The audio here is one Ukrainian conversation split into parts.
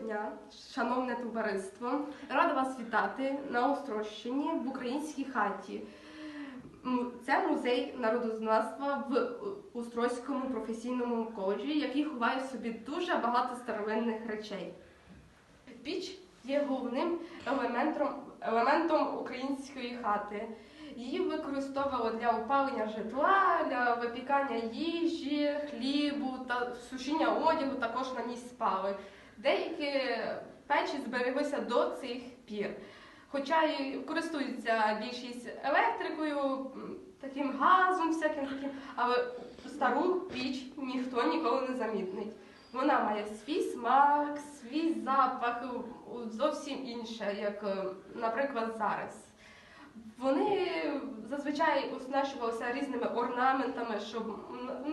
дня, шановне товариство. Рада вас вітати на Острощині в українській хаті. Це музей народознавства в Острозькому професійному коледжі, який ховає в собі дуже багато старовинних речей. Піч є головним елементом, елементом української хати. Її використовували для опалення житла, для випікання їжі, хлібу та сушіння одягу, також на ній спали. Деякі печі збереглися до цих пір. Хоча і користуються більшість електрикою, таким газом, всяким таким, але стару піч ніхто ніколи не замітить. Вона має свій смак, свій запах, зовсім інше, як, е, наприклад, зараз. Вони зазвичай оснащувалися різними орнаментами, щоб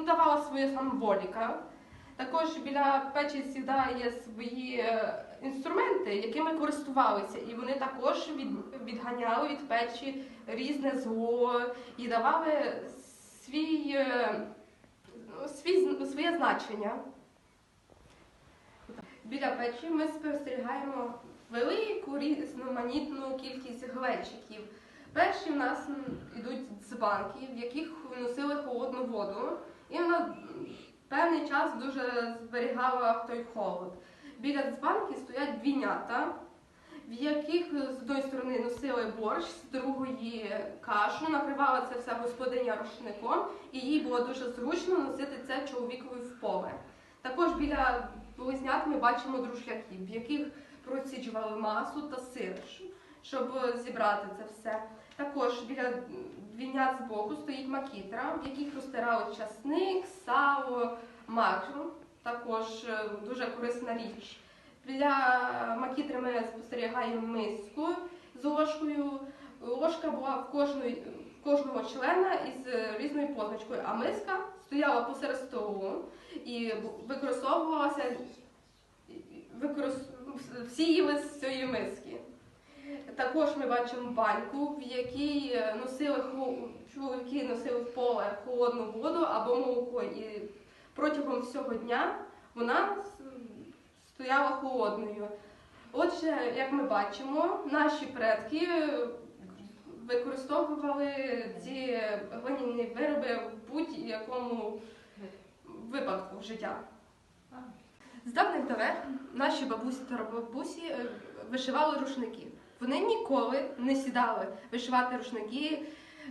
давала своя символіка. Також біля печі завжди є свої е, інструменти, якими користувалися, і вони також відганяли від печі різне зло і давали е, свій, своє значення. Біля печі ми спостерігаємо велику різноманітну кількість глечиків. Перші в нас м, ідуть дзбанки, в яких носили холодну воду, і вона певний час дуже зберігала той холод. Біля дзбанки стоять двійнята, в яких з одної сторони носили борщ, з другої кашу, накривала це все господиня рушником, і їй було дуже зручно носити це чоловікові в поле. Також біля близнят ми бачимо друшляків, в яких проціджували масу та сир, щоб зібрати це все. Також біля двійнят збоку стоїть макітра, в яких розтирали часник, сало, макру. Також е, дуже корисна річ. Біля макітри ми спостерігаємо миску з ложкою. Ложка була в кожної, кожного члена із е, різною позначкою, а миска стояла посеред столу і використовувалася використ... всі їли з миски. Також ми бачимо баньку, в якій е, носили чоловіки носили в поле холодну воду або молоко. І протягом всього дня вона стояла холодною. Отже, як ми бачимо, наші предки використовували ці глиняні вироби в будь-якому випадку життя. З давних давен наші бабусі та бабусі е, вишивали рушники. Вони ніколи не сідали вишивати рушники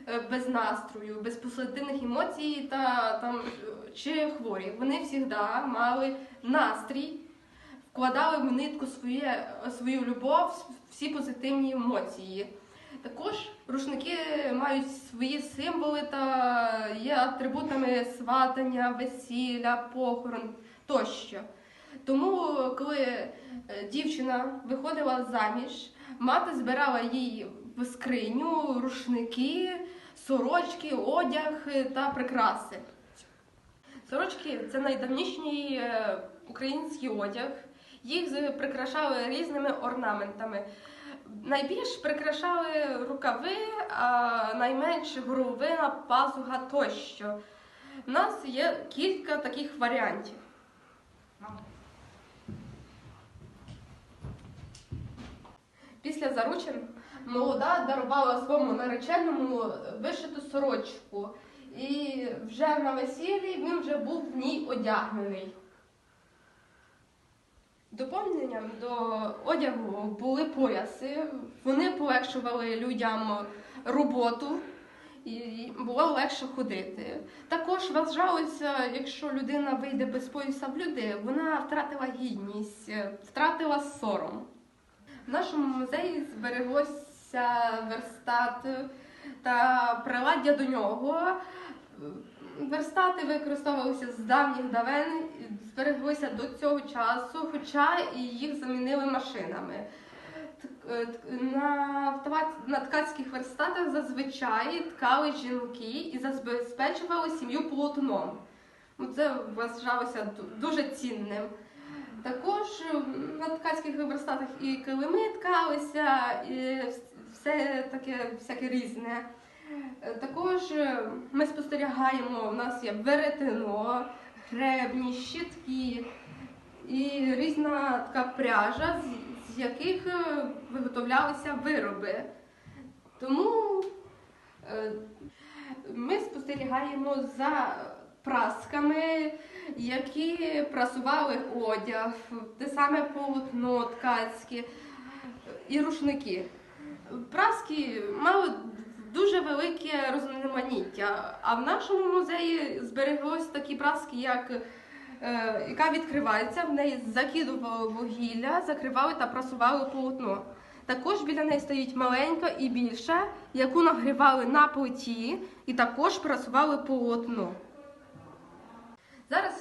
е, без настрою, без позитивних емоцій та там чи хворі. Вони завжди мали настрій, вкладали в нитку своє, свою любов, всі позитивні емоції. Також рушники мають свої символи та є атрибутами сватання, весілля, похорон тощо. Тому, коли е, дівчина виходила заміж, мати збирала їй в скриню рушники, сорочки, одяг е, та прикраси. Сорочки це найдавнішній е, український одяг. Їх прикрашали різними орнаментами. Найбільш прикрашали рукави, а найменш горловина, пазуга тощо. У нас є кілька таких варіантів. Після заручин молода дарувала своєму нареченому вишиту сорочку, і вже на весіллі він вже був в ній одягнений. Доповненням до одягу були пояси. Вони полегшували людям роботу і було легше ходити. Також вважалося, якщо людина вийде без пояса в люди, вона втратила гідність, втратила сором. В нашому музеї збереглося верстат та приладдя до нього. Верстати використовувалися з давніх давен, збереглися до цього часу, хоча їх замінили машинами. Е, На, ткацьких верстатах зазвичай ткали жінки і забезпечували сім'ю полотном. Це вважалося дуже цінним. Також на ткацьких верстатах і килими ткалися, і все таке всяке різне. Е, Також е, ми спостерігаємо, у нас є веретено, гребні, щитки і різна така пряжа, з, яких е, виготовлялися вироби. Тому е, ми спостерігаємо за прасками, які прасували одяг, те саме полотно ткацьке і рушники. Праски мали дуже велике розноманіття, а в нашому музеї збереглось такі праски, як е, яка відкривається, в неї закидували вугілля, закривали та прасували полотно. Також біля неї стоїть маленька і більша, яку нагрівали на плиті і також прасували полотно.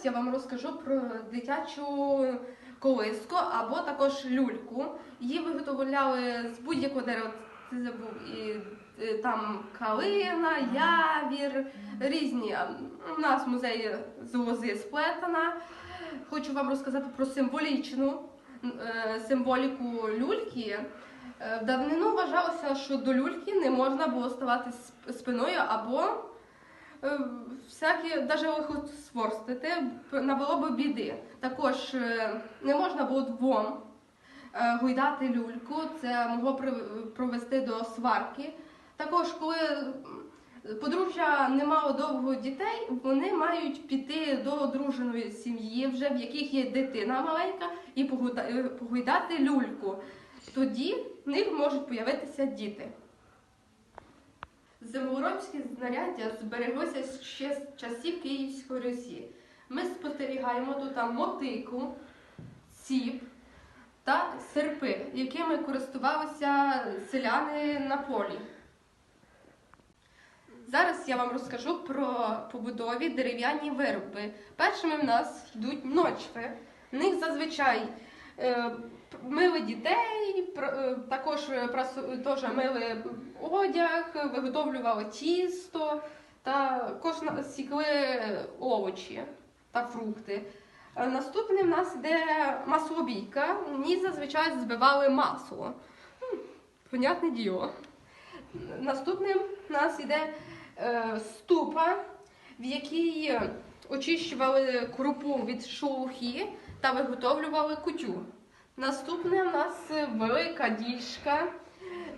Я вам розкажу про дитячу колиску або також люльку. Її виготовляли з будь-якого дерева. Це був і е, там калина, явір, різні. У нас в музеї з лози сплетена. Хочу вам розказати про символічну е, символіку люльки. Е, В давнину вважалося, що до люльки не можна було ставати спиною або всякі, навіть лихосворстити, набило би біди. Також е, не можна було двом е, гойдати люльку, це могло провести до сварки. Також, коли подружжя не мало довго дітей, вони мають піти до одруженої сім'ї, вже в яких є дитина маленька, і погойда- е, погойдати люльку. Тоді в них можуть появитися діти. Землеробські знаряддя збереглося ще з часів Київської Русі. Ми спостерігаємо тут мотику, ціп та серпи, якими користувалися селяни на полі. Зараз я вам розкажу про побудові дерев'яні вироби. Першими в нас йдуть ночви. В них зазвичай мили дітей, е, також теж мили одяг, виготовлювали тісто, на- сікли овочі та фрукти. Е, Наступним в нас йде маслобійка. В ній зазвичай збивали масло. Понятне діло. Наступним в нас йде е, ступа, в якій е, очищували крупу від шелухи та виготовлювали кутю. Наступне у нас велика діжка,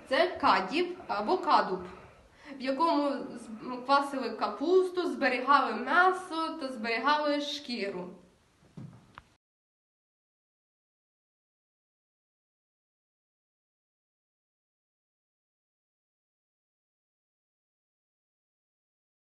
це кадіб або кадуб, в якому квасили капусту, зберігали м'ясо та зберігали шкіру.